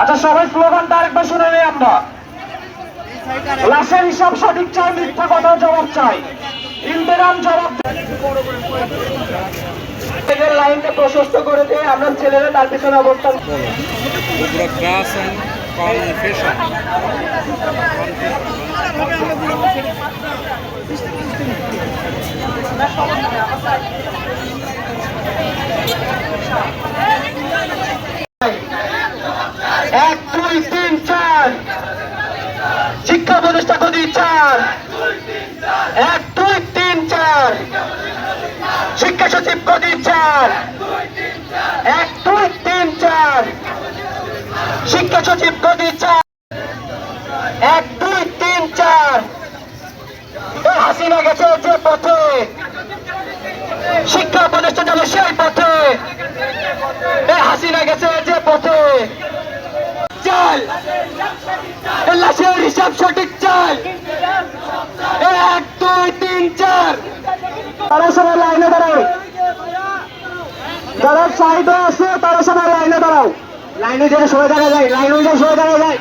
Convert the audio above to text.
আচ্ছা সবাই স্লোগানটা আরেকবার শুনে নেই আমরা। লাশের হিসাব সঠিক চাই মিথ্যা কথা জবাব চাই। ইন্তেরাম জবাব ছেলেদের লাইনটা প্রশস্ত করে দিয়ে আমরা ছেলেরা তার পিছনে অবস্থান Confession. এক, দুই, তিন, চার। শিক্ষা প্রতিষ্ঠা গতি চার। এক, দুই, তিন, চার। শিক্ষা সচিব গতি চার। এক, দুই, তিন, চার। শিক্ষা সচিব গতি চার। এক, দুই, তিন, চার। হাসিনা গেছে যে পথে শিক্ষা প্রতিষ্ঠা যাবে সেই পথে এ হাসিনা গেছে যে পথে চাল এ লাশের হিসাব সঠিক চাই। এক, দুই, তিন, চার। তারা সবাই লাইনে দাঁড়াও। যারা সাইডে আছে তারা সবাই লাইনে দাঁড়াও। লাইনে যেতে সবাই দাঁড়া যায় লাইনে অনুযায়ী সবাই দাঁড়া যায়